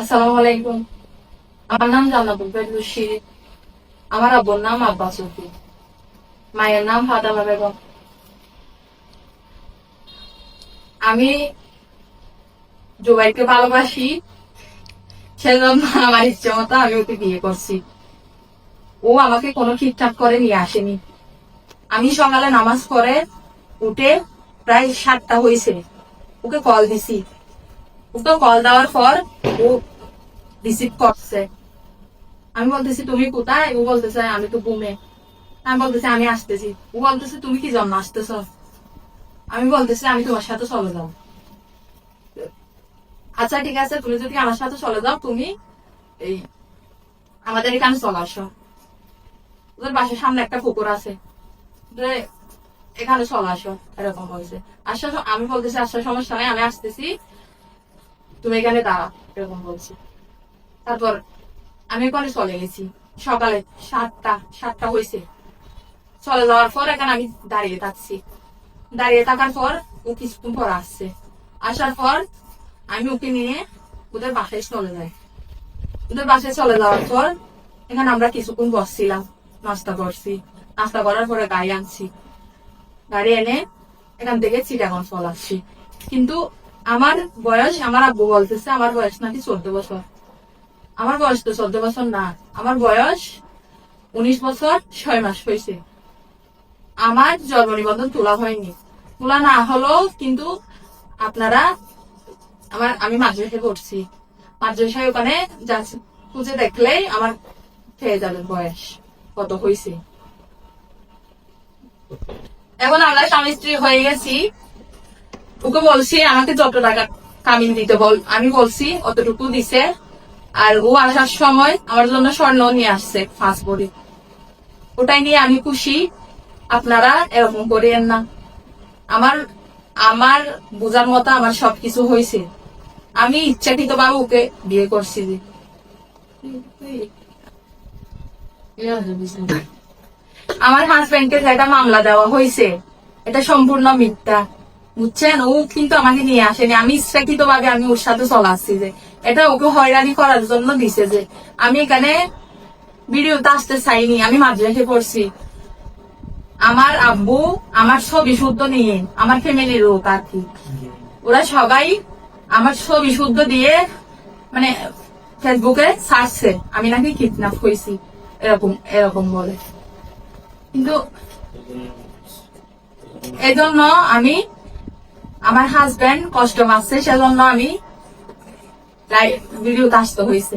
আসসালামু আলাইকুম। আমার নাম জান্নাতুল আমার আব্বুর নাম আব্বাস উদ্দিন। মায়ের নাম বেগম। আমি জুবাইকে ভালোবাসি, সেজন্য আমার ইচ্ছে মতো আমি ওকে বিয়ে করছি। ও আমাকে কোনো ঠিকঠাক করে নিয়ে আসেনি। আমি সকালে নামাজ পড়ে উঠে প্রায় সাতটা হয়েছে। ওকে কল দিছি। ওকে কল দেওয়ার পর ও রিসিভ করছে। আমি বলতেছি, তুমি কোথায়? ও বলতেছে, আমি তো বুমে আমি বলতেছি, আমি আসতেছি। ও বলতেছে, তুমি কি জন্য আসতেছ? আমি বলতেছি, আমি তোমার সাথে চলে যাও আচ্ছা ঠিক আছে, তুমি যদি আমার সাথে চলে যাও, তুমি এই আমাদের এখানে চলে আসো। ওদের বাসার সামনে একটা পুকুর আছে এখানে চলে আসো, এরকম বলছে আসার আমি বলতেছি, আসার সমস্যা নাই আমি আসতেছি। তুমি এখানে দাঁড়া এরকম বলছি। তারপর আমি ওখানে চলে গেছি। সকালে সাতটা সাতটা হয়েছে। চলে যাওয়ার পর এখানে আমি দাঁড়িয়ে থাকছি। দাঁড়িয়ে থাকার পর ও কিছুক্ষণ পর আসছে। আসার পর আমি ওকে নিয়ে ওদের বাসায় চলে যাই। ওদের বাসায় চলে যাওয়ার পর এখানে আমরা কিছুক্ষণ বসছিলাম, নাস্তা করছি। নাস্তা করার পরে গাড়ি আনছি। গাড়ি এনে এখান থেকে চিটাগঞ্জ চলে কিন্তু আমার বয়স, আমার আব্বু বলতেছে, আমার বয়স নাকি চোদ্দ বছর। আমার বয়স তো চোদ্দ বছর না। আমার বয়স উনিশ বছর ছয় মাস হয়েছে। আমার জন্ম নিবন্ধন তোলা হয়নি। তোলা না হলেও কিন্তু আপনারা আমার, আমি মাদ্রাসায় পড়ছি। মাদ্রাসায় ওখানে খুঁজে দেখলেই আমার পেয়ে যাবে বয়স, কত হয়েছে। এখন আমরা স্বামী স্ত্রী হয়ে গেছি। ওকে বলছি, আমাকে যত টাকা কামিন দিতে বল। আমি বলছি, অতটুকু দিছে। আর ও আসার সময় আমার জন্য স্বর্ণ নিয়ে আসছে, পাঁচ ভরি ওটাই নিয়ে আমি খুশি। আপনারা এরকম করিয়েন না। আমার আমার বোঝার মতো আমার সবকিছু হয়েছে। আমি ইচ্ছাকৃত ভাবে ওকে বিয়ে করছি আমার হাজবেন্ডকে একটা মামলা দেওয়া হয়েছে, এটা সম্পূর্ণ মিথ্যা। বুঝছেন? ও কিন্তু আমাকে নিয়ে আসেনি। আমি ইচ্ছাকৃত ভাবে আমি ওর সাথে চলে আসছি যে এটা ওকে হয়রানি করার জন্য দিছে যে, আমি এখানে ভিডিওতে আসতে চাইনি, আমি মাঝে মাদ্রাসে পড়ছি। আমার আব্বু আমার ছবি শুদ্ধ নিয়ে, আমার ফ্যামিলির লোক আর কি। ওরা সবাই আমার ছবি শুদ্ধ দিয়ে মানে ফেসবুকে ছাড়ছে। আমি নাকি কিডন্যাপ হয়েছি, এরকম এরকম বলে। কিন্তু এজন্য আমি, আমার হাজব্যান্ড কষ্ট পাচ্ছে, সেজন্য আমি লাইভ ভিডিওতে আসতে হয়েছে